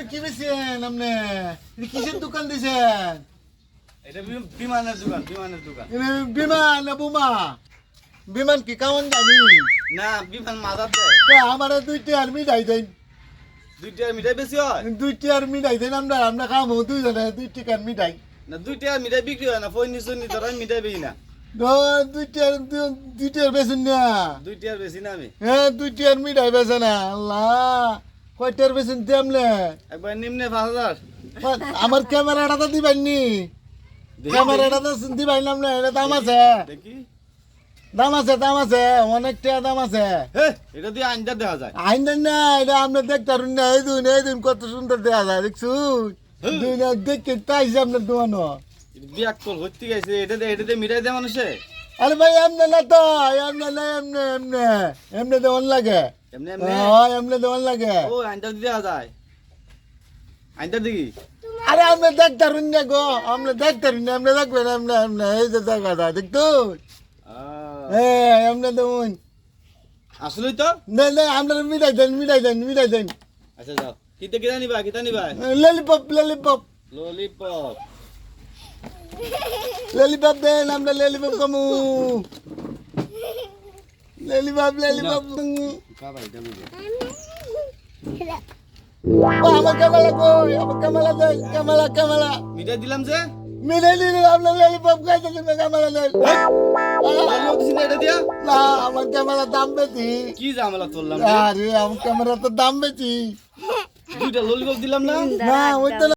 এই, কি বেছেন আপনি? কিসের দোকান দিছেন? এটা বিমানের দোকান বিমানের দোকান। বিমান না বোমা? বিমান কি কামন জানি? না বিমান মাদার দেয়। আমার দুইটি আর মিঠাই দেন। দুইটা মিঠাই বেশি হয়? দুইটি আর মিঠাই দেন আমরা আমরা খামো দুইজনে দুইটি মিঠাই। না দুইটা মিঠাই বিক্রি হয় না ফৈনি সৈনি তোরা মিঠাই বেশি না। দুইটি আর দুইটি বেছেন না। দুইটা আর বেশি না আমি। হ্যাঁ দুইটি আর মিঠাই বেছে না আল্লাহ। কয়টার বেছেন তেমলে একবার নিম্নে পাঁচ হাজার। আমার ক্যামেরাটা তো দিবাইনি ক্যামেরাটা তো দিবাই নাম না এটা দাম আছে। দাম আছে দাম আছে অনেক টাকা দাম আছে। এটা দিয়ে আঞ্জা দেখা যায়। আইন দেন না এটা আমরা দেখতে পারুন না এই দুন এই দিন কত সুন্দর দেখা যায় দেখছু? দুই দেখতে তাইছে আপনার দোকানো এটা বিয়াক কল হচ্ছে গেছে এটা এটা দিয়ে মিঠাই দেয় মানুষে। আরে ভাই এমনে না তো এমনে না এমনে এমনে। এমনে দেওয়ান লাগে। এমনি এমনি। হ্যাঁ এমনে দেওয়ান লাগে। ও দিয়ে দেখা যায়। আঞ্জা দেখি আরে আমরা দেখতে পারুন না গো আমরা দেখতে পারুন না আমরা দেখবেন এমনে এমনে। এই যে দেখা যায় দেখতো হ্যাঁ এমনে দেউন আসলেই তো? না না আমরা মিটাই দেন মিটাই দেন মিটাই দেন। আচ্ছা যাও। কিতে কিতা নিবা কিতা নিবা? ললিপপ ললিপপ ললিপপ ললিপপ দেন আমরা ললিপপ কামু ললিপপ ললিপপ আমার কামালা কই আমার কামালা দেন কামালা কামালা মিঠাই দিলাম যে মিলে দিলে আমরা ললিপপ খাইতে দিবে কামালা দেন আমার ক্যামেরা দাম বেশি কি ঝামেলা তুললাম আরে আমার ক্যামেরা তো দাম বেশি দুইটা ললিপপ দিলাম না না ওই তো